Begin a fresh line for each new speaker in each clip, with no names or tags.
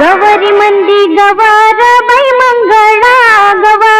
गवरी मंदी गवार बाई मंगळा गवा.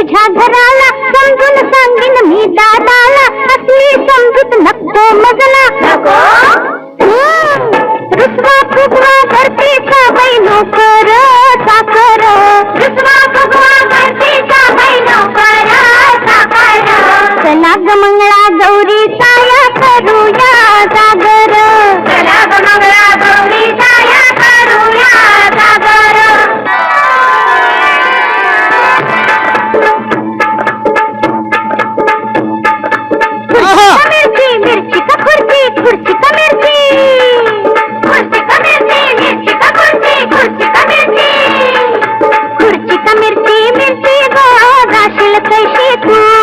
तुझ्या घराला समजून सांगीन मी दादाला. असली समजूत नको मजला
नको?
रुसवा फुगवा करतीचा बैनो कर साकर.
रुसवा फुगवा करतीचा बैनो कर साकर.
चला गौरी साया करूया. असेल कैशी तू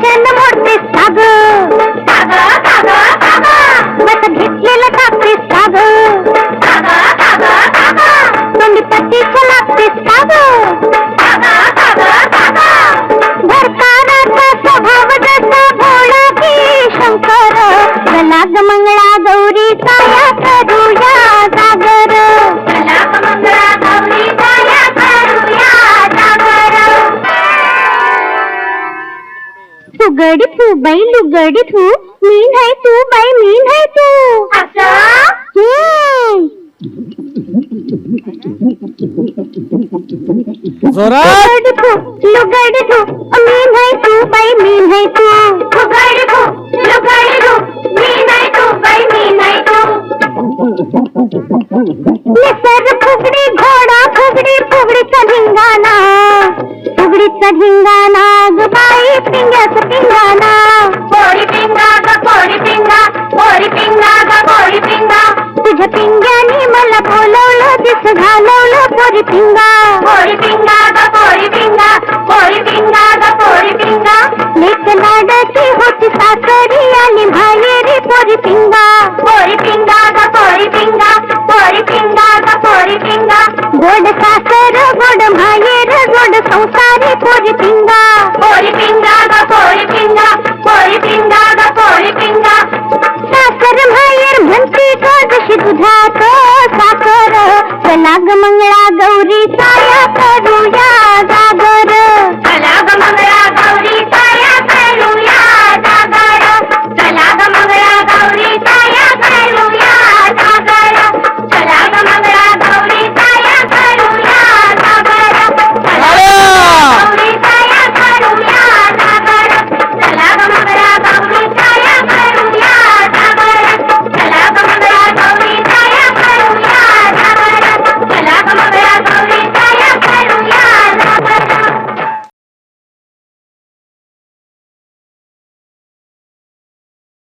दिल बच्चन धाग. साग घेतलेलं कापते धाग. तोंडी पतीच्या लागते धाग. स्वभाव जसा भोळा की शंकर. गलाग मंगळा गौरी साया करूया लुगडतू बाई लुगडतू मीन है तू बाई मीन है तू.
जोरा
जोरात. लुगडतू लुगडतू मीन है तू बाई मीन है तू.
लुगडतू लुगडतू मीन है तू बाई मीन है तू.
निसर्ग फुगडी घोडा फुगडी फुगडीचा धिंगाणा. फुगडीचा धिंगाणा ग बाई 应该